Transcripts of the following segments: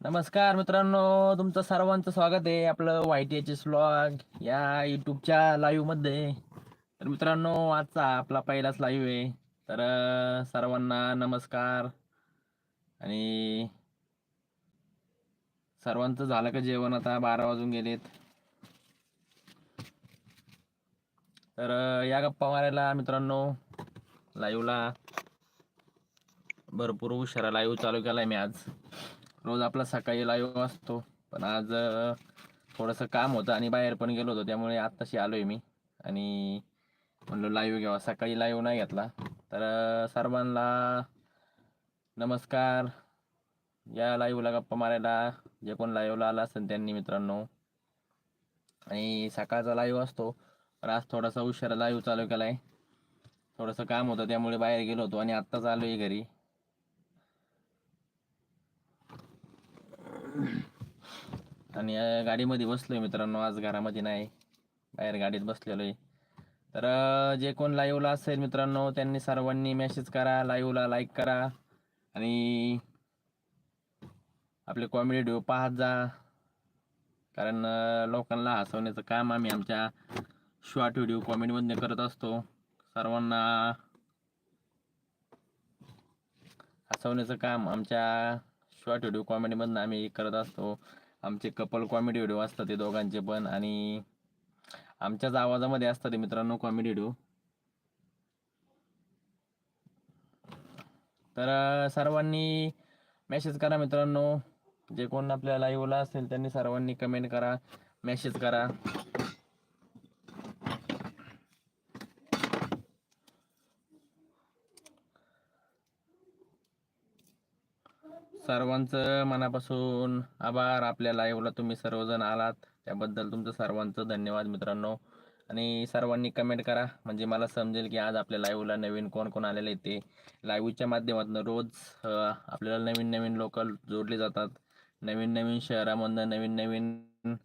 नमस्कार मित्रांनो तुमचं सर्वांचं स्वागत आहे आपलं वाय टी एच एस या यूट्यूबच्या लाईव्हमध्ये तर मित्रांनो आजचा आपला पहिलाच लाईव्ह आहे. तर सर्वांना नमस्कार. आणि सर्वांचं झालं का जेवण आता? बारा वाजून गेलेत. तर या गप्पा मारायला मित्रांनो लाईव्हला भरपूर उशिरा लाईव्ह चालू केलाय मी आज. रोज आपला सकाळी लाईव्ह असतो. पण आज थोडंसं काम होतं आणि बाहेर पण गेलो होतो त्यामुळे आत्ताशी आलो आहे मी. आणि म्हणलो लाईव्ह घ्यावा. सकाळी लाईव्ह नाही घेतला. तर सर्वांना नमस्कार. या लाईव्हला गप्पा मारायला जे कोण लाईव्हला आला असेल त्यांनी मित्रांनो. आणि सकाळचा लाईव्ह असतो. पण आज थोडासा उशिरा लाईव्ह चालू केला आहे थोडंसं काम होतं त्यामुळे बाहेर गेलो होतो आणि आत्ताच आलो आहे घरी. आणि गाडीमध्ये बसलोय मित्रांनो. आज घरामध्ये नाही. बाहेर गाडीत बसलेलो आहे तर जे कोण लाईव्हला असेल मित्रांनो त्यांनी सर्वांनी मेसेज करा लाईव्हला लाईक करा. आणि आपले कॉमेडी व्हिडिओ पाहत जा. कारण लोकांना हसवण्याचं काम आम्ही आमच्या शॉर्ट व्हिडिओ कॉमेडीमध्ये करत असतो. सर्वांना हसवण्याचं काम आमच्या शॉर्ट व्हिडिओ कॉमेडीमधनं आम्ही करत असतो. आमचे कपल कॉमेडी व्हिडिओ असतात ते दोघांचे पण आणि आमच्याच आवाजामध्ये असतात ते मित्रांनो कॉमेडी व्हिडिओ तर सर्वांनी मेसेज करा मित्रांनो. जे कोण आपल्या लाईव्हला असेल त्यांनी सर्वांनी कमेंट करा. मेसेज करा. सर्वांचं मनापासून आभार. आपल्या लाईव्हला तुम्ही सर्वजण आलात. त्याबद्दल तुमचं सर्वांचं धन्यवाद मित्रांनो. आणि सर्वांनी कमेंट करा. म्हणजे मला समजेल की आज आपल्या लाईव्हला नवीन कोण कोण आलेले ते. लाईव्हच्या माध्यमातून रोज आपल्याला नवीन नवीन लोक जोडले जातात. नवीन नवीन शहरामधनं नवीन नवीन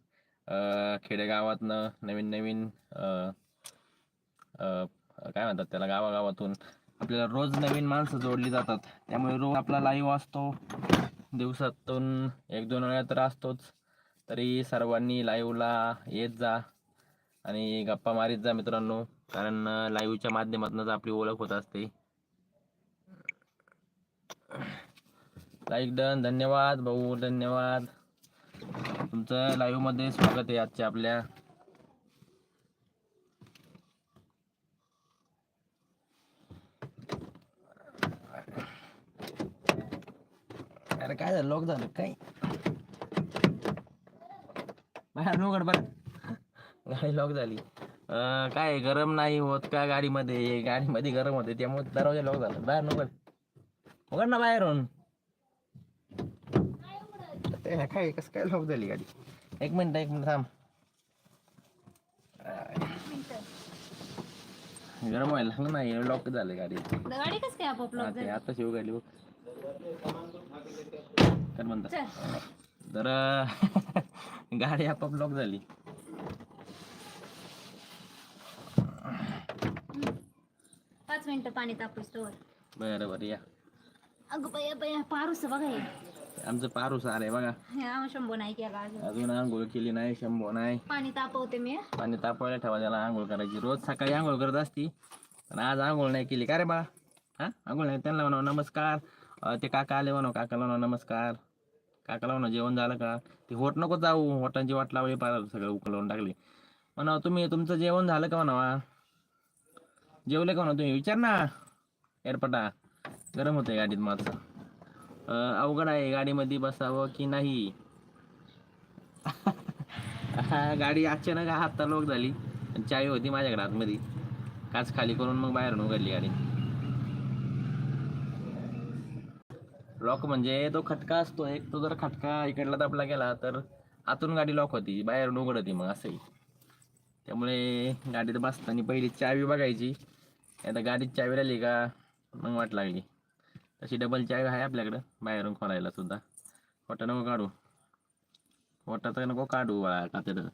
खेडेगावातनं नवीन नवीन काय म्हणतात त्याला? गावागावातून आपल्याला रोज नवीन माणसं जोडली जातात. त्यामुळे रोज आपला लाईव्ह असतो. दिवसातून एक दोन वेळा तर असतोच. तरी सर्वांनी लाईव्हला येत जा आणि गप्पा मारीत जा मित्रांनो. कारण लाईव्हच्या माध्यमातूनच आपली ओळख होत असते. लाईक डन धन्यवाद भाऊ धन्यवाद. तुमचं लाईव्हमध्ये स्वागत आहे आजच्या आपल्या. अरे काय झालं? लॉक झालं. काय? बाहेर उघड बरं गाडी लॉक झाली. अं, काय गरम नाही होत का गाडीमध्ये? गाडीमध्ये गरम होते त्यामुळे दरवाजा लॉक झाला. बाहेर उघड उघड ना बाहेरून. ते काय कसं काय लॉक झाली गाडी? एक मिनिट एक मिनिट थांब. गरम व्हायला लागलं नाही लॉक झालं गाडी. गाडी कस काय आपोआप लॉक ते झाली? आता शिव गाडी बघ. काय म्हणता तर गाडी आपोआप लॉक झाली. पाच मिनिटं पाणी तापूस तोवर बरं बरं या. अगं बया बया पारूस बघा हे. आमचं पारूस आलंय बघा. हे आम्ही शंभू नाही केला अजून. अजून आंघोळ केली नाही शंभो नाही. पाणी तापवते मी. पाणी तापवायला ठेवा त्याला आंघोळ करायची. रोज सकाळी आंघोळ करत असती पण आज आंघोळ नाही केली. का रे बा हा? आंघोळ नाही त्यांना म्हणा नमस्कार. ते काका आले म्हणा काकाला म्हणा नमस्कार. काकाला म्हणा जेवण झालं का? ते होट नको जाऊ होटांची वाट लावली पार सगळं उकलवून टाकली. म्हणा तुम्ही तुमचं जेवण झालं का म्हणावा जेवले का म्हणा तुम्ही? विचार ना. एअरपटा गरम होते गाडीत माझं. अवघड आहे गाडीमध्ये बसावं की नाही? हा, गाडी अचानक हात लोक झाली आणि चावी होती माझ्याकडे आतमध्ये. काच खाली करून मग बाहेरून उघडली गाडी. लॉक म्हणजे तो खटका असतो एक तो जर खटका इकडला दाबला गेला तर आतून गाडी लॉक होती बाहेरून उघड होती मग असंही. त्यामुळे गाडीत बसताना पहिली चावी बघायची. आता गाडीत चावी राहिली का मग वाट लागली. तशी डबल चावी आहे आपल्याकडं बाहेरून खोलायला सुद्धा. खोटं नको काढू. खोटाचं नको काढू बाळा तर.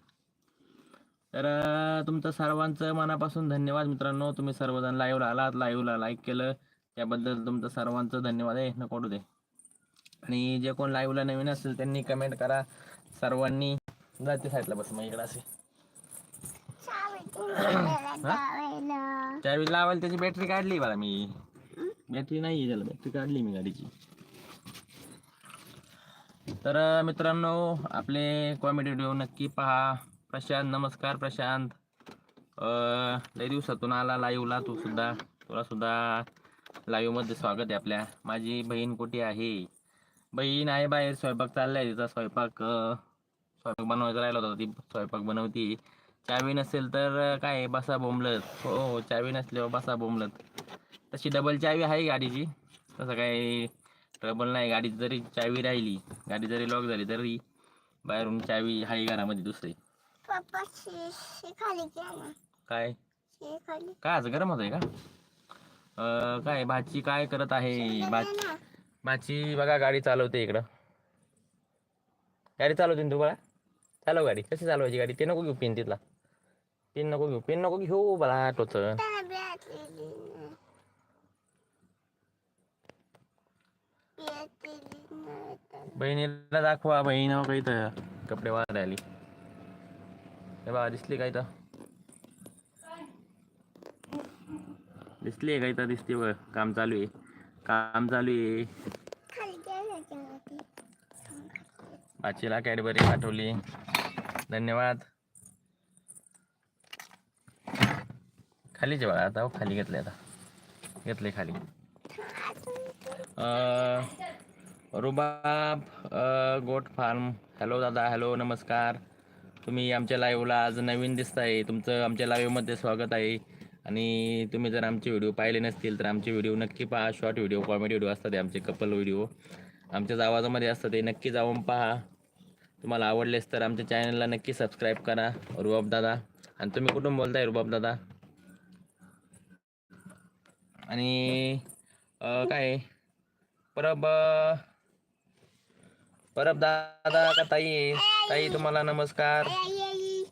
तुमचं सर्वांचं मनापासून धन्यवाद मित्रांनो. तुम्ही सर्वजण लाईव्हला आलात लाईव्हला लाईक केलं. त्याबद्दल तुमचं सर्वांचं धन्यवाद आहे. नको दे. आणि जे कोण लाईव्हला नवीन असेल त्यांनी कमेंट करा. सर्वांनी जाते साईडला बस मग इकडं असे. त्यावेळी लावायला त्याची बॅटरी काढली मला मी. बॅटरी नाही त्याला बॅटरी काढली मी गाडीची. तर मित्रांनो आपले कॉमेडी व्हिडिओ नक्की पहा. प्रशांत नमस्कार प्रशांत. लय दिवसातून आला लाईव्हला तू सुद्धा. तुला सुद्धा live मध्ये स्वागत आहे आपल्या. माझी बहीण कुठे आहे? बहीण आहे बाहेर स्वयंपाक चाललाय तिचा स्वयंपाक अं, स्वयंपाक बनवायचा राहिला होता ती स्वयंपाक बनवती. चावी नसेल तर काय बसा बोंबलत. हो हो चावी नसल्यावर बसा बोंबलत. तशी डबल चावी आहे गाडीची. तसं काही ट्रबल नाही. गाडी जरी चावी राहिली गाडी जरी लॉक झाली तरी बाहेरून चावी आहे घरामध्ये दुसरी. पप्पा शी खाली गेला काय? शी खाली. काय आज गरम होत आहे का? अं, काय भाची काय करत आहे? बा माझी बघा गाडी चालवते इकडं. गाडी चालवते तू बाळा? चालव गाडी. कशी चालवायची गाडी? ते नको घेऊ पिन तिथला. पिन नको घेऊ. पिन नको घेऊ बाळा टोच बहिणीला दाखवा बहीण काही तर कपडे वाढ हे बाबा दिसली काय तर दिसली काही तर दिसते बघ काम चालू आहे. काम चालू आहे. खाली. बाचीला कॅडबरी पाठवली. धन्यवाद. खालीचे बघा आता हो, खाली घेतले आता. घेतले खाली. अं, रुबाब गोट फार्म. हॅलो दादा हॅलो नमस्कार. तुम्ही आमच्या लाईव्हला आज नवीन दिसताय. तुमचं आमच्या लाईव्हमध्ये स्वागत आहे. आणि तुम्ही जर आमचे व्हिडिओ पाहिले नसतील तर आमचे व्हिडिओ नक्की पहा. शॉर्ट व्हिडिओ कॉमेडी व्हिडिओ असतात आमचे कपल व्हिडिओ आमच्याच आवाजामध्ये असतात ते. नक्की जाऊन पहा. तुम्हाला आवडलेस तर आमच्या चॅनलला नक्की सबस्क्राईब करा रुबाब दादा. आणि तुम्ही कुठून बोलताय रुबाब दादा? आणि काय? परब परब दादा का ताई? आहे? ताई तुम्हाला नमस्कार आई, आई.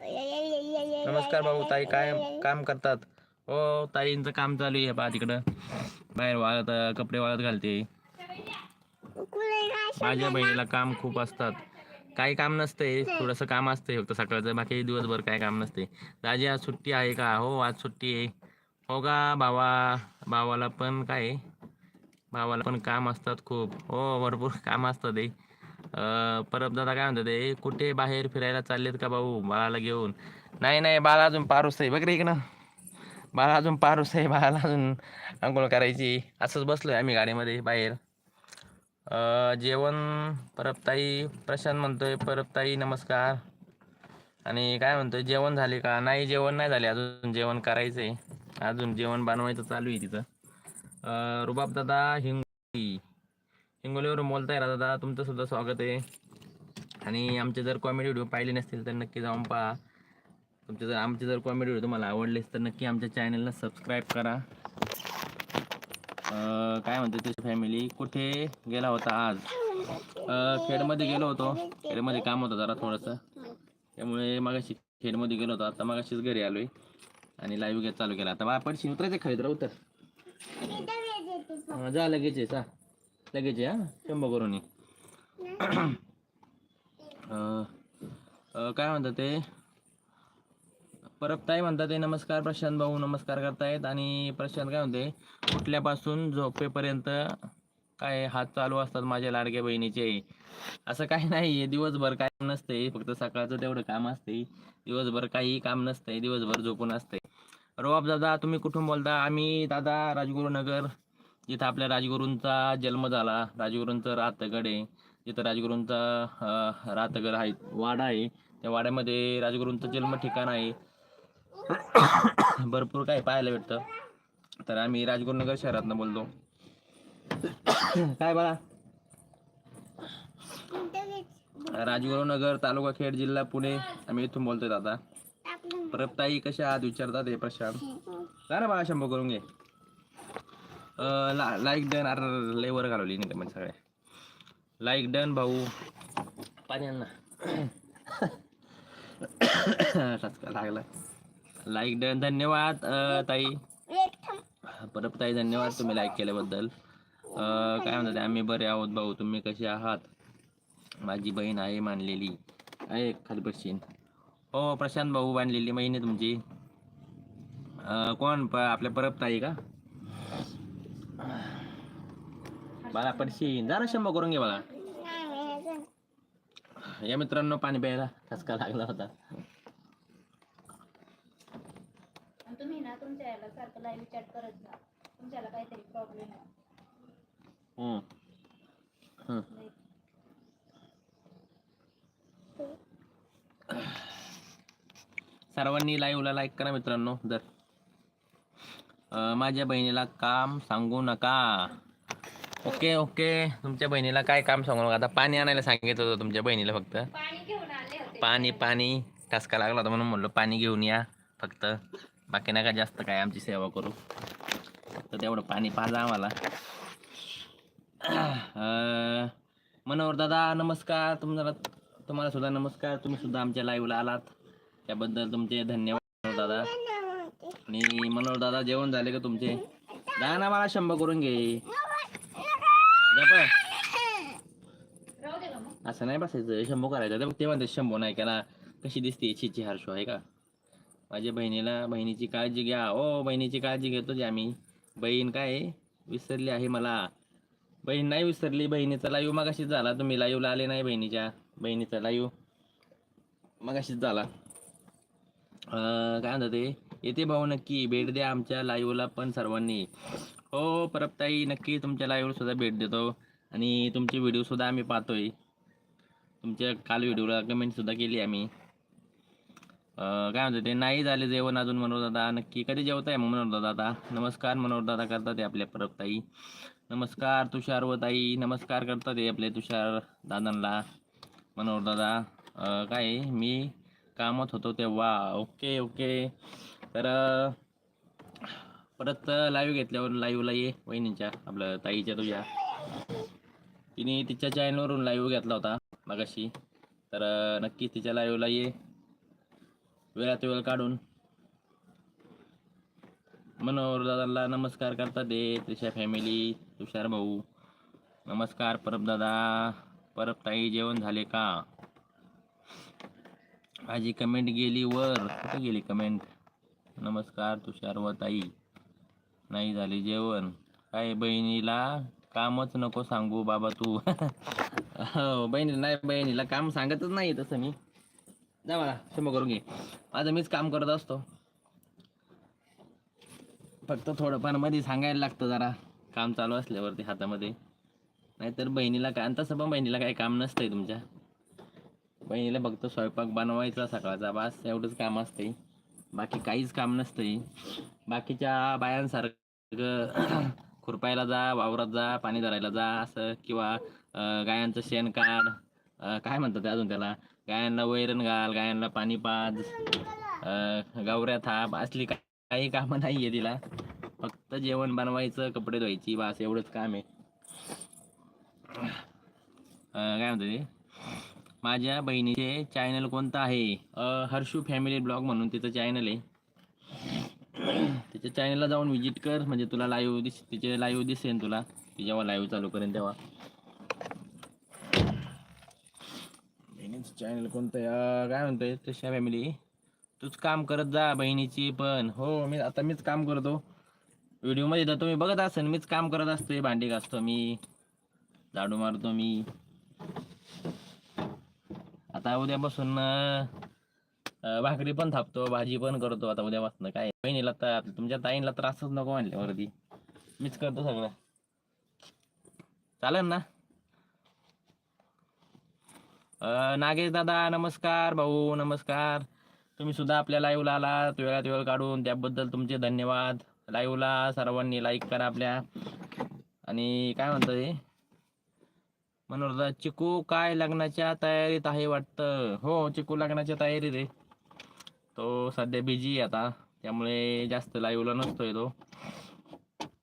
आई, आई, आई, आई, आई, आई, नमस्कार भाऊ ताई काय काम करतात? हो ताईंचं काम चालू आहे पहा तिकडं. बाहेर वाळत कपडे वाळत घालते. माझ्या बहिणीला काम खूप असतात. काही काम नसते थोडंसं काम असते फक्त सकाळचं बाकी दिवसभर काय काम नसते. दाजी आज सुट्टी आहे का? हो आज सुट्टी आहे. हो का भावा भावाला पण काय? आहे? भावाला पण काम असतात खूप. हो भरपूर काम असतं परबदादा काय म्हणतात ते? कुठे बाहेर फिरायला चाललेत का भाऊ? बाळाला घेऊन. नाही नाही बाळा अजून पारूस आहे. बघ रे इकडं. बाळा अजून पारूस आहे. बाळाला अजून आंघोळ करायची. असंच बसलोय आम्ही गाडीमध्ये बाहेर. जेवण परबताई प्रशांत म्हणतोय परबताई नमस्कार. आणि काय म्हणतोय? जेवण झाले का? नाही जेवण नाही झाले. अजून जेवण करायचंय. अजून जेवण बनवायचं चालू आहे तिथं रुबाबदादा हिंग हिंगोलीवरून बोलताय दादा तुमचं सुद्धा स्वागत आहे. आणि आमचे जर कॉमेडी व्हिडिओ पाहिले नसतील तर नक्की जाऊन पहा. तुमचे जर आमचे जर कॉमेडी व्हिडिओ तुम्हाला आवडलेस तर नक्की आमच्या चॅनलला सबस्क्राईब करा. काय म्हणते तुझी फॅमिली कुठे गेला होता आज? खेडमध्ये गेलो होतो. खेडमध्ये काम होतं जरा थोडंसं. त्यामुळे मगाशी खेडमध्ये गेलो होतो. आता मगाशीच घरी आलोय. आणि लाईव्ह घेत चालू केला. आता आपण उतरायचं खरीद राहू तर अं, जा लगेच आहे, जा. लगेच आहे, हा? शंभर करून ये. काय म्हणतात ते? परताई म्हणतात ते नमस्कार प्रशांत भाऊ नमस्कार करतायत. आणि प्रशांत काय म्हणते उठल्यापासून झोपेपर्यंत काय हात चालू असतात माझ्या लाडक्या बहिणीचे. असं काही नाही दिवसभर काय नसते फक्त सकाळचं तेवढं काम असते. दिवसभर काही काम नसते दिवसभर झोपून असते. रोबाब दादा तुम्ही कुठून बोलता? आम्ही दादा राजगुरुनगर. जिथं आपल्या राजगुरूंचा जन्म झाला राजगुरूंचं रातगड आहे जिथं राजगुरूंचा रातगड आहे वाडा आहे त्या वाड्यामध्ये राजगुरूंचं जन्म ठिकाण आहे. भरपूर काही पाहायला भेटतं. तर आम्ही राजगुरुनगर शहरातनं बोलतो. काय बाळा? राजगुरुनगर तालुका खेड जिल्हा पुणे आम्ही इथून बोलतोय दादा. परत ताई कशा आहात? विचारतात हे प्रशांत. काय ना बाळा शंभर करून घे. लाईक डन अरे लय घालवली नाही म्हणजे सगळे? लाईक डन भाऊ. पाणी ना लागला? लाईक डन धन्यवाद ताई. परत ताई धन्यवाद तुम्ही लाईक केल्याबद्दल. काय म्हणतात आम्ही बरे आहोत भाऊ. तुम्ही कसे आहात? माझी बहीण आहे मानलेली. आहे खाली बसशीन. हो प्रशांत भाऊ बांधलेली बहीण आहे तुमची. कोण? प आपल्या परब ताई का? बाळा पडशील जरा शंभर करून घे मिळायचं. या मित्रांनो पाणी प्यायला ठसका लागला होता. तुम्ही ना तुमच्या याला सारखं लाईव्ह चॅट करत जा. तुमच्याला काहीतरी प्रॉब्लेम आहे. सर्वांनी लाईव्हला लाईक करा मित्रांनो जर माझ्या बहिणीला काम सांगू नका. Okay okay. तुमच्या बहिणीला काय काम सांगू नका. आता पाणी आणायला सांगितलं होतं तुमच्या बहिणीला फक्त. पाणी पाणी ठसका लागला होता म्हणून म्हणलं पाणी घेऊन या फक्त. बाकी नका जास्त काय आमची सेवा करू. फक्त तेवढं पाणी पाजा आम्हाला. मनोहर दादा नमस्कार. तुम्हाला तुम्हाला सुद्धा नमस्कार. तुम्ही सुद्धा आमच्या लाईव्हला आलात. त्याबद्दल तुमचे धन्यवाद दादा. आणि मनोहर दादा जेवण झाले का तुमचे? जा ना मला शंभर करून घे. जा असं नाही बसायचं शंभू करायचं. ते म्हणते शंभू नाही केला. कशी दिसते चिची हर्षो आहे का? माझ्या बहिणीला बहिणीची काळजी घ्या. ओ बहिणीची काळजी घेतो जे आम्ही. बहीण काय आहे? विसरली आहे मला. बहीण नाही विसरली. बहिणीचा लाईव्ह मगाशीच झाला. तुम्ही लाईव्हला आले नाही बहिणीच्या. बहिणीचा लाईव्ह मगाशीच झाला. काय म्हणतात ते? येते भाऊ नक्की. भेट द्या आमच्या लाईव्हला पण सर्वांनी. हो परबताई नक्की तुमच्या लाईव्हला सुद्धा भेट देतो. आणि तुमचे व्हिडिओसुद्धा आम्ही पाहतोय. तुमच्या काल व्हिडिओला कमेंटसुद्धा केली आम्ही. काय म्हणतात ते? नाही झाले जेवण अजून मनोहर दादा. नक्की. कधी जेवताय मग मनोहर दादा नमस्कार मनोहर दादा करतात ते आपल्या परबताई. नमस्कार तुषार व ताई. नमस्कार करतात ते आपले तुषार दादांना. मनोहर दादा काय आहे, मी कामात होतो तेव्हा. Okay okay. तर परत लाईव्ह घेतल्यावर लाईव्हला ये वहिनींच्या आपलं ताईच्या तुझ्या. तिने तिच्या चॅनलवरून लाईव्ह घेतला होता मगाशी. तर नक्कीच नक्की तिच्या लाईव्हला ये. वेळात वेळ काढून. मनोहर दादाला नमस्कार करता ते त्रिशा फॅमिली तुषार भाऊ. नमस्कार परब दादा. परब ताई जेवण झाले का? माझी कमेंट गेली वर. कुठे गेली कमेंट नमस्कार तुषार व ताई. नाही झाले जेवण. काय बहिणीला कामच नको सांगू बाबा तू. हो बहिणीला नाही बहिणीला काम सांगतच नाही तसं मी. जा मला क्षमा करून घे. माझं मीच काम करत असतो. फक्त थोडंफारमध्ये सांगायला लागतं जरा. काम चालू असल्यावरती हातामध्ये. नाहीतर बहिणीला काय तसं पण बहिणीला काही काम नसतंय तुमच्या. बहिणीला फक्त स्वयंपाक बनवायचा सकाळचा बास एवढंच काम असतंय. बाकी काहीच काम नसतंय. बाकीच्या बायांसारखं खुरपायला जा वावरात जा पाणी धरायला जा असं किंवा गायांचं शेण काढ काय म्हणतात ते अजून त्याला? गायांना वैरण घाल गायांना पाणी पाज गावऱ्या थाप असली का- काही कामं नाही आहे तिला. फक्त जेवण बनवायचं कपडे धुवायची बास एवढंच काम आहे. काय म्हणतो ते? माझ्या बहिणीचे चॅनल कोणतं आहे? हर्षू फॅमिली ब्लॉग म्हणून तिचं चॅनल आहे. तिच्या चॅनलला जाऊन व्हिजिट कर. म्हणजे तुला लाईव्ह दिस तिचे लाईव्ह दिसेन तुला. ती जेव्हा लाईव्ह चालू करेन तेव्हा. बहिणीचं चॅनल कोणतं आहे काय म्हणतोय तशा फॅमिली तूच काम करत जा बहिणीची पण. हो मी आता मीच काम करतो. व्हिडिओमध्ये तर तुम्ही बघत असेल मीच काम करत असतोय भांडी घासतो मी. झाडू मारतो मी. आता उद्यापासून भाकरी पण थापतो भाजी पण करतो आता उद्यापासून. काय बहिणीला तर तुमच्या ताईंला त्रासच नको म्हणल्यावरती मीच करतो सगळं. चालेल ना? नागेश दादा नमस्कार भाऊ नमस्कार. तुम्ही सुद्धा आपल्या लाईव्हला आलात वेळात वेळ काढून. त्याबद्दल तुमचे धन्यवाद. लाईव्हला सर्वांनी लाईक करा आपल्या. आणि काय म्हणतं हे मनोरदा चिकू काय लग्नाच्या तयारीत आहे वाटतं? हो चिकू लग्नाच्या तयारीत आहे. तो सध्या बिझी आहे आता त्यामुळे जास्त लाईव्हला नसतोय तो.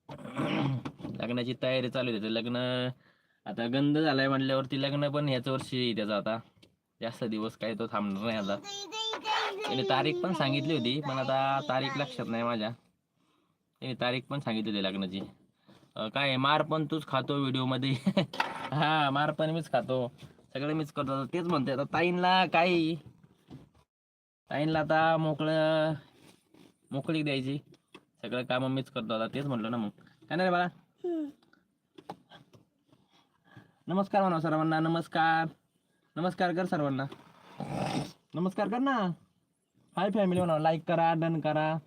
लग्नाची तयारी चालू आहे लग्न आता गंध झालाय म्हणल्यावरती लग्न पण ह्याच वर्षी त्याचा आता. जास्त दिवस काय तो थांबणार नाही आता. त्याने तारीख पण सांगितली होती पण आता तारीख लक्षात नाही माझ्या. त्याने तारीख पण सांगितली होती लग्नाची. काय मार पण तूच खातो व्हिडिओमध्ये. हा मार पण मीच खातो. सगळं मीच करतो तेच म्हणते आता ताईंला काही. ताईंला आता मोकळं मोकळी द्यायची. सगळं काम मीच करतो आता तेच म्हटलं ना मग. काय नाही बाळा? नमस्कार म्हणा सर्वांना नमस्कार. नमस्कार कर सर्वांना. नमस्कार कर ना. हाय फॅमिली म्हणा लाईक करा डन करा.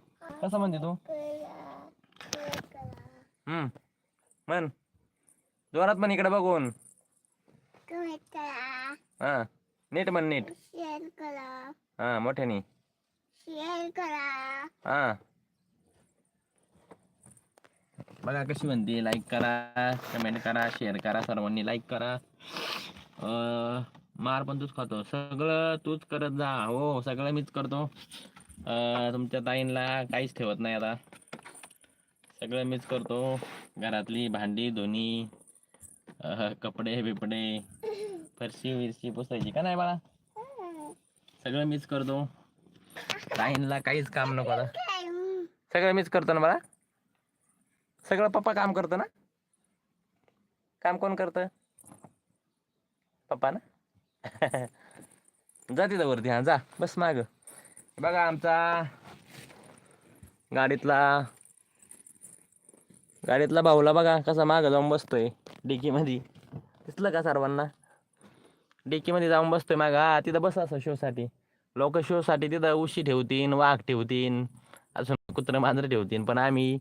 कसं म्हणते तू? हम्म. म्हण. जोरात पण इकडे बघून. कमेंट करा हा नीट म्हण नीट. शेअर करा. हा मोठ्याने. शेअर करा. हा. बघा कशी म्हणते लाईक करा कमेंट करा शेअर करा सर्वांनी लाईक करा. अं, मार पण तूच खातो. सगळं तूच करत जा. हो सगळं मीच करतो. अं, तुमच्या ताईंला काहीच ठेवत नाही आता. सगळं मीच करतो. घरातली भांडी धुणी अं, कपडे बिपडे फरशी विरशी पुसायची. का नाही बाळा? सगळं मीच करतो. राहीनला काहीच काम नको आता. सगळं मीच करतो ना मला सगळं पप्पा काम करतो ना? काम कोण करतं? पप्पा ना? जा तिथं वरती हा जा. बस माग. बघा आमचा गाडीतला गाडीतला भाऊला बघा कसा मागं जाऊन बसतोय डिकीमध्ये. दिसलं का सर्वांना? डेकीमध्ये जाऊन बसतोय मागं. हा तिथं बस असं शोसाठी. लोक शोसाठी तिथं उशी ठेवतीन वाघ ठेवतीन अजून कुत्रं मांजरं ठेवतीन. पण आम्ही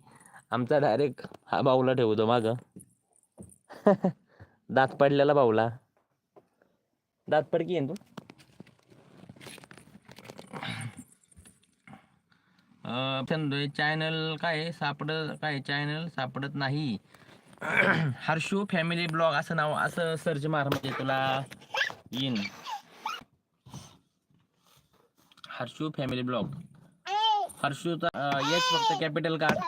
आमचा डायरेक्ट हा भाऊला ठेवतो मागं. दात पडलेला भाऊला. दात पडकी आहे तू? तू चॅनल काय सापडत काय चॅनल सापडत नाही. हर्षू फॅमिली ब्लॉग असं नाव असं सर्च मार म्हणजे तुला येईन. हर्षू फॅमिली ब्लॉग हर्षूचा एच फक्त कॅपिटल कार्ड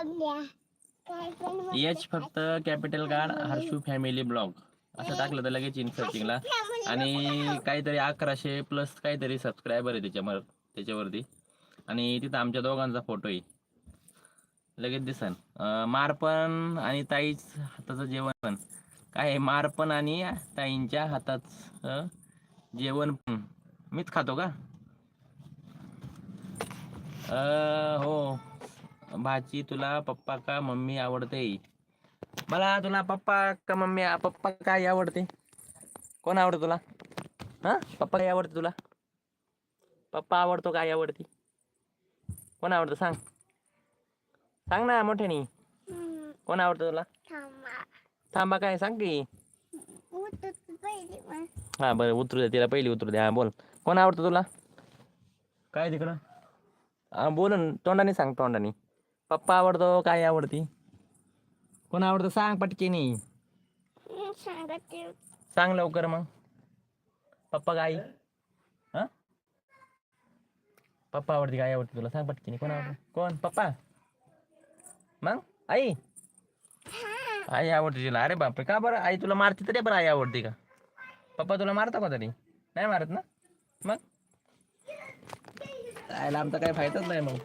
एच फक्त capital card Harshu family blog असं टाकलं तर लगेच इन सर्चिंगला आणि काहीतरी अकराशे प्लस काहीतरी सबस्क्रायबर आहे त्याच्यावर त्याच्यावरती. आणि तिथं आमच्या दोघांचा फोटो आहे. लगेच दिसन. मारपण आणि ताईच हाताचं जेवण पण. काय आहे, मारपण आणि ताईंच्या हातात जेवण पण. मीच खातो का? अं, हो. भाची तुला पप्पा का मम्मी आवडते? मला तुला पप्पा का मम्मी पप्पा काय आवडते? कोण आवडतं तुला? हा? पप्पा काय आवडते तुला? पप्पा आवडतो काय आवडते? कोण आवडतं सांग. सांग ना मोठ्यानी. कोण आवडतं तुला. थांबा काय सांग की. हा बरं उतरू द्या तिला पहिली उतरू द्या हा बोल. कोण आवडतं तुला. काय तिकडं? हा बोल न, तोंडाने सांग तोंडाने. पप्पा आवडतो काय आवडती? कोण आवडतं सांग पटकीनी. सांग लवकर मग. पप्पा काय पप्पा आवडते काय आवडते तुला? सांग पटकीनी कोण आवडतं? कोण? पप्पा. मग? आई? आई आवडते तुला. अरे बापरे का बरं? आई तुला मारते तरी बरं आई आवडते का? पप्पा तुला मारता का तरी? नाही मारत ना? मग? आयला आमचा काही फायदाच नाही मग.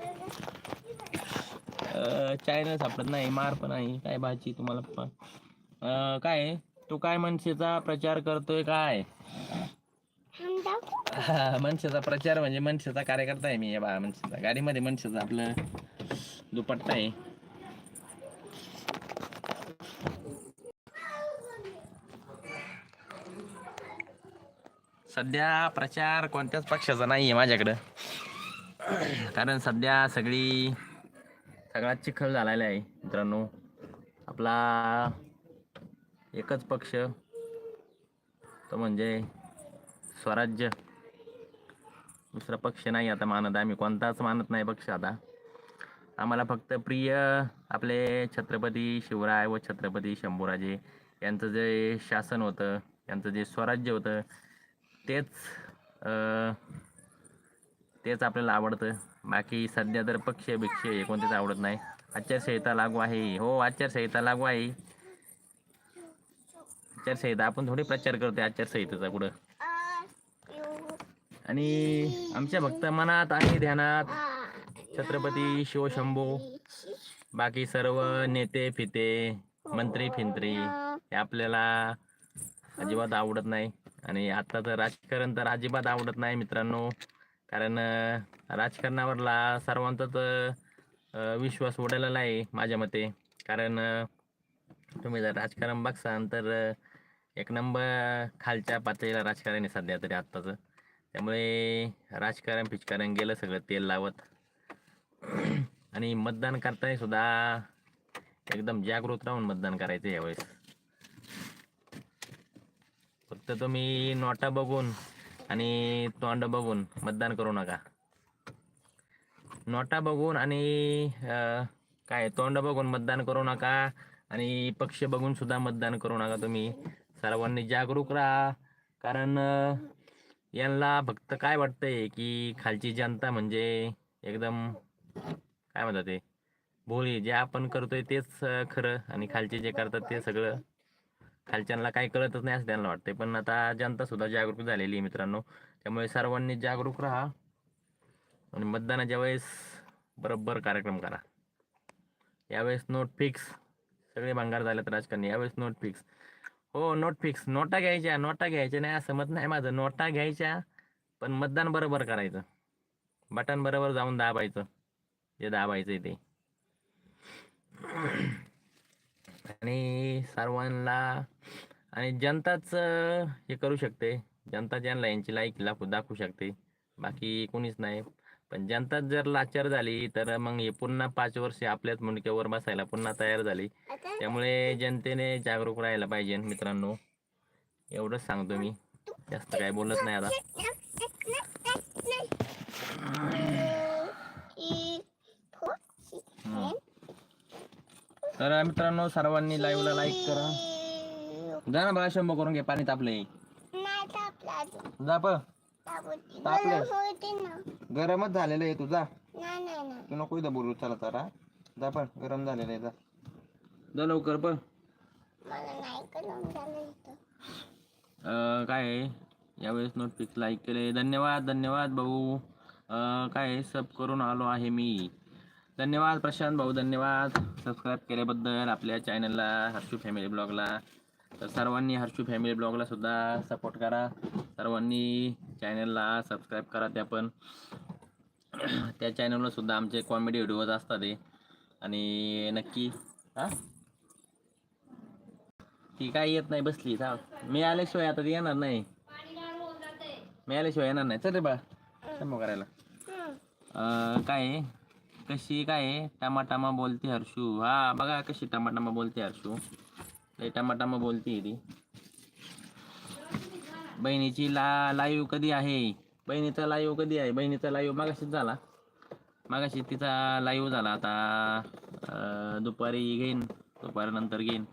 चायना सापडत. नाही मार पण नाही काय भाजी तुम्हाला पप्पा? काय तू काय मनसेचा प्रचार करतोय काय? हा, मनसेचा प्रचार म्हणजे मनसेचा कार्यकर्ता आहे मी या बा मनसेचा. गाडीमध्ये मनसेचा आपलं दुपट्टा आहे. सध्या प्रचार कोणत्याच पक्षाचा नाही आहे माझ्याकडं. कारण सध्या सगळी सगळा चिखल झालेला आहे मित्रांनो. आपला एकच पक्ष तो म्हणजे स्वराज्य. दुसरा पक्ष नाही आता मानत आम्ही. कोणताच मानत नाही पक्ष आता. आम्हाला फक्त प्रिय आपले छत्रपती शिवराय व छत्रपती शंभूराजे यांचं जे शासन होतं यांचं जे स्वराज्य होतं तेच तेच आपल्याला आवडतं. बाकी सध्या तर पक्ष भिक्ष हे कोणतेच आवडत नाही. आचारसंहिता लागू आहे. हो आचारसंहिता लागू आहे. आचारसंहिता आपण थोडी प्रचार करतोय आचारसंहितेचा कुठं आणि आमच्या भक्त मनात आणि ध्यानात छत्रपती शिवशंभू बाकी सर्व नेते फिते मंत्री फिंत्री हे आपल्याला अजिबात आवडत नाही. आणि आत्ताचं राजकारण तर अजिबात आवडत नाही मित्रांनो. कारण राजकारणावरला सर्वांचाच विश्वास उडालेला आहे माझ्या मते. कारण तुम्ही जर राजकारण बघसान तर एक नंबर खालच्या पातळीला राजकारण आहे सध्या तरी आत्ताचं. त्यामुळे राजकारण पिचकारण गेलं सगळं तेल लावत. आणि मतदान करताना सुद्धा एकदम जागृत राहून मतदान करायचं यावेळेस. फक्त तुम्ही नोटा बघून आणि तोंड बघून मतदान करू नका. नोटा बघून आणि काय तोंड बघून मतदान करू नका आणि पक्ष बघून सुद्धा मतदान करू नका तुम्ही. सर्वांनी जागरूक राहा. कारण यांना फक्त काय वाटतंय की खालची जनता म्हणजे एकदम काय म्हणतात ते भोळी जे आपण करतोय तेच खरं आणि खालचे जे करतात ते सगळं. खालच्यांना काही कळतच नाही असं त्यांना वाटतंय. पण आता जनता सुद्धा जागरूक झालेली आहे मित्रांनो. त्यामुळे सर्वांनी जागरूक राहा आणि मतदानाच्या वेळेस बरोबर कार्यक्रम करा. यावेळेस नोट फिक्स सगळे भंगार झालेत राजकारणी. यावेळेस नोट फिक्स. हो नोट फिक्स. नोटा घ्यायच्या नोटा घ्यायच्या. नाही असं मत नाही माझं. नोटा घ्यायच्या पण मतदान बरोबर करायचं. बटन बरोबर जाऊन दाबायचं. जे दाबायचं ते. आणि सर्वांना आणि जनताच हे करू शकते. जनता ज्यांना यांची लाईक दाखवू दाखवू शकते. बाकी कोणीच नाही. पण जनताच जर लाचार झाली तर मग हे पुन्हा पाच वर्ष आपल्याच मुंडक्यावर बसायला पुन्हा तयार झाली. त्यामुळे जनतेने जागरूक राहायला पाहिजे मित्रांनो. एवढंच सांगतो मी. जास्त काय बोलत नाही आता. तर मित्रांनो सर्वांनी लाईव्हला लाईक करा. जा ना बघा शंभर करून घे पाणी तापले. जा. तापलं? गरमच झालेलं आहे तुझा. नाही नाही नाही. तू नको इथं बोलू. चला जरा जा पण गरम झालेलं आहे जा. जा लवकर पण. काय आहे? यावेळेस नोटिफिक्स लाईक केले धन्यवाद धन्यवाद भाऊ. अं, काय आहे, सब करून आलो आहे मी. धन्यवाद प्रशांत भाऊ धन्यवाद. सबस्क्राईब केल्याबद्दल आपल्या चॅनलला हर्षू फॅमिली ब्लॉगला तर सर्वांनी हर्षू फॅमिली ब्लॉगला सुद्धा सपोर्ट करा. सर्वांनी चॅनलला सबस्क्राईब करा त्या पण. त्या चॅनलवर सुद्धा आमचे कॉमेडी व्हिडिओज असतात ते आणि नक्की हां? ती काय येत नाही बसली थांब. मी आल्याशिवाय आता ती येणार नाही. मी आल्याशिवाय येणार नाही. चल रे बा करायला. काय आहे? कशी काय आहे? टमाटामा बोलते हर्षू. हा बघा कशी टमाटामा बोलते हर्षू. लय टमाटामा बोलते ती. बहिणीची ला लाईव्ह कधी आहे? बहिणीचा लाईव्ह कधी आहे? बहिणीचा लाईव्ह मागाशीच झाला. मागाशी तिचा लाईव्ह झाला आता दुपारी घेईन दुपारी नंतर घेईन.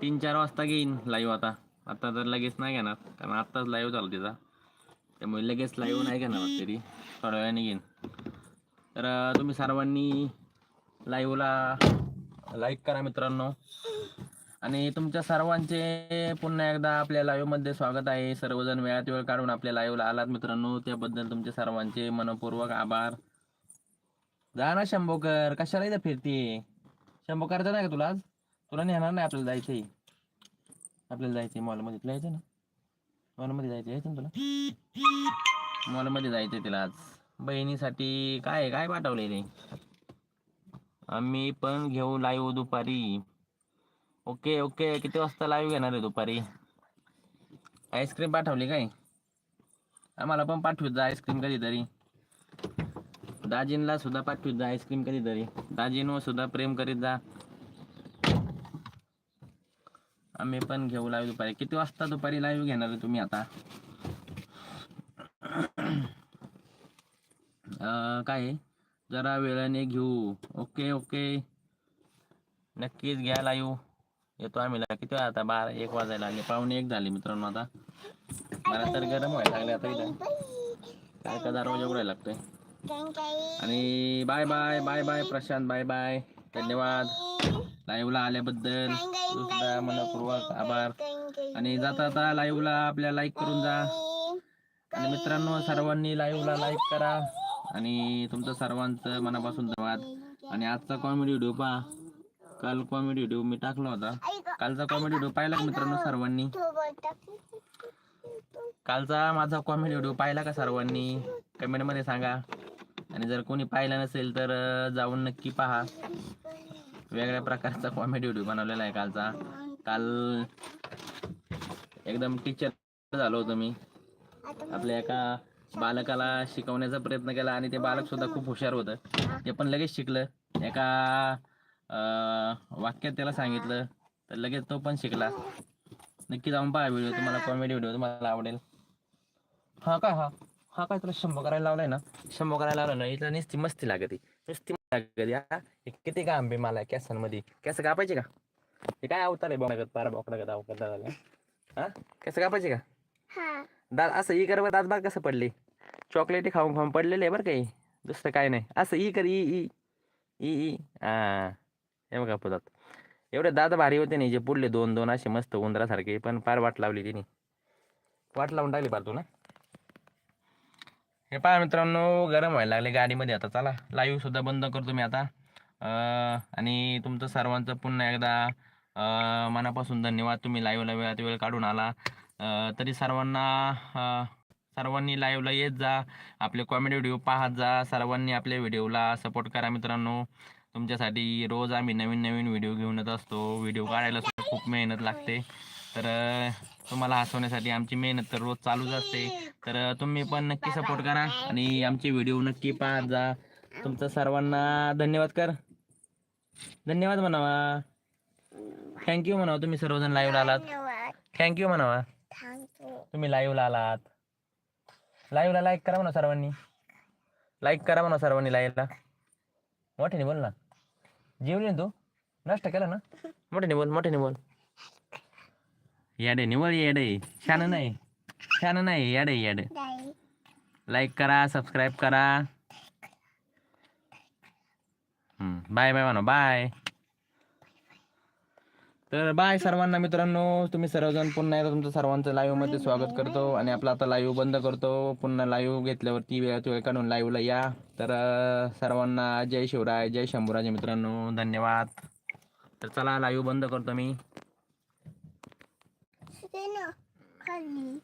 तीन चार वाजता घेईन लाईव्ह आता. आता तर लगेच नाही घेणार कारण आत्ताच लाईव्ह झाला तिचा. त्यामुळे लगेच लाईव्ह नाही घेणार तरी थोड्या वेळाने घेईन. तर तुम्ही सर्वांनी लाईव्हला लाईक करा मित्रांनो. आणि तुमच्या सर्वांचे पुन्हा एकदा आपल्या लाईव्हमध्ये स्वागत आहे. सर्वजण वेळात वेळ काढून आपल्या लाईव्हला आलात मित्रांनो. त्याबद्दल तुमचे सर्वांचे मनपूर्वक आभार. जा ना शंभोकर. कशाला इथं फिरते? शंभोकर नाही का तुला आज? तुला नेणार नाही आपल्याला जायचंय. आपल्याला जायचंय मॉलमध्ये तुला यायचं ना? मॉलमध्ये जायचं यायचं ना तुला? मॉलमध्ये जायचंय तिला आज. बहिणीसाठी काय काय पाठवले रे? आम्ही पण घेऊ लाईव्ह दुपारी. Okay okay. किती वाजता लाईव्ह घेणार आहे दुपारी? आईस्क्रीम पाठवली काय? आम्हाला पण पाठवत जा आईस्क्रीम कधीतरी. दाजींला सुद्धा पाठवत जा आईस्क्रीम कधीतरी. दाजींवर सुद्धा प्रेम करीत जा. आम्ही पण घेऊ लाईव्ह दुपारी. किती वाजता दुपारी लाईव्ह घेणार आहे तुम्ही आता? काय? जरा वेळाने घेऊ. Okay okay. नक्कीच घ्या लाईव्ह येतो आम्ही किती आता? बारा एक वाजायला लागले पाहुणे एक झाले मित्रांनो आता. मला तर गरम व्हायला लागले आता इथं. काय का दरवाजा उघडायला लागतोय. आणि bye bye bye bye Prashant bye bye. धन्यवाद. लाईव्हला आल्याबद्दल सुद्धा मनपूर्वक आभार. आणि जाता जाता लाईव्हला आपल्या लाईक करून जा. आणि मित्रांनो सर्वांनी लाईव्हला लाईक करा. आणि तुमचं सर्वांचं मनापासून धन्यवाद. आणि आजचा कॉमेडी व्हिडिओ पहा. काल कॉमेडी व्हिडिओ मी टाकला होता. कालचा कॉमेडी व्हिडिओ पाहिला का मित्रांनो सर्वांनी? कालचा माझा कॉमेडी व्हिडिओ पाहिला का सर्वांनी? कमेंटमध्ये सांगा. आणि जर कोणी पाहिला नसेल तर जाऊन नक्की पहा. वेगळ्या प्रकारचा कॉमेडी व्हिडिओ बनवलेला आहे कालचा. काल एकदम टीचर झालो होतो मी. आपल्या एका बालकाला शिकवण्याचा प्रयत्न केला आणि ते बालक सुद्धा खूप हुशार होतं. ते पण लगेच शिकलं. एका वाक्यात त्याला सांगितलं तर लगेच तो पण शिकला. नक्की जाऊन पहा व्हिडिओ तुम्हाला कॉमेडी व्हिडिओ तुम्हाला आवडेल. हा का हा हा काय तुला शंभर करायला लावलाय ना? शंभर करायला लावलं ना इथं नुसती मस्ती लागते. नुसती लागते हा. हे किती का आंबे मला कॅसांमध्ये. कॅस कापायचे का? हे काय अवतार आहे बघत पारा बोकडा का अवतार झाला हा? कॅस कापायचे का? हा. दात असं ई कर दात बाग कसं पडले. चॉकलेटी खाऊन खाऊन पडलेले आहे बरं काही दुसरं काय नाही. असं ई कर ई ई ई. ई हे बघा पुतात एवढे दात भारी होते नाही जे पुढले दोन दोन असे मस्त उंदरासारखे पण पार वाट लावली तिने. वाट लावून टाकली फार तू ना. हे पहा मित्रांनो गरम व्हायला लागले गाडीमध्ये आता. चला लाईव्ह सुद्धा बंद करतो मी आता. आणि तुमचं सर्वांचं पुन्हा एकदा मनापासून धन्यवाद. तुम्ही लाईव्हला वेळात वेळ काढून आला. तरी सर्वांना सर्वांनी लाईव्हला येत जा. आपले कॉमेडी व्हिडिओ पाहत जा. सर्वांनी आपल्या व्हिडिओला सपोर्ट करा मित्रांनो. तुमच्यासाठी रोज आम्ही नवीन नवीन व्हिडिओ घेऊन येत असतो. व्हिडिओ काढायला सुद्धा खूप मेहनत लागते. तर तुम्हाला हसवण्यासाठी आमची मेहनत तर रोज चालूच असते. तर तुम्ही पण नक्की सपोर्ट करा आणि आमचे व्हिडिओ नक्की पाहत जा. तुमचं सर्वांना धन्यवाद कर. धन्यवाद म्हणावा. थँक्यू म्हणावा. तुम्ही सर्वजण लाईव्हला आलात. थँक्यू म्हणावा. तुम्ही लाईव्हला आलात. लाईव्हला लाईक करा म्हणा सर्वांनी. लाईक करा म्हणा सर्वांनी लाईव्हला मोठ्याने बोल ना. जेवली ना तू? नाश्ता केला ना? मोठ्याने बोल मोठ्याने बोल याडे निवळ येडे. शान नाही. शान नाही. याडे याडे. लाईक करा सबस्क्राईब करा. बाय बाय म्हणा. बाय तर बाय सर्वांना मित्रांनो. तुम्ही सर्वजण पुन्हा एकदा तुमचं सर्वांचं लाईव्हमध्ये स्वागत करतो आणि आपला आता लाईव्ह बंद करतो. पुन्हा लाईव्ह घेतल्यावरती वेळात वेळ काढून लाईव्हला या. तर सर्वांना जय शिवराय जय शंभूराजे मित्रांनो. धन्यवाद. तर चला लाईव्ह बंद करतो मी. खाली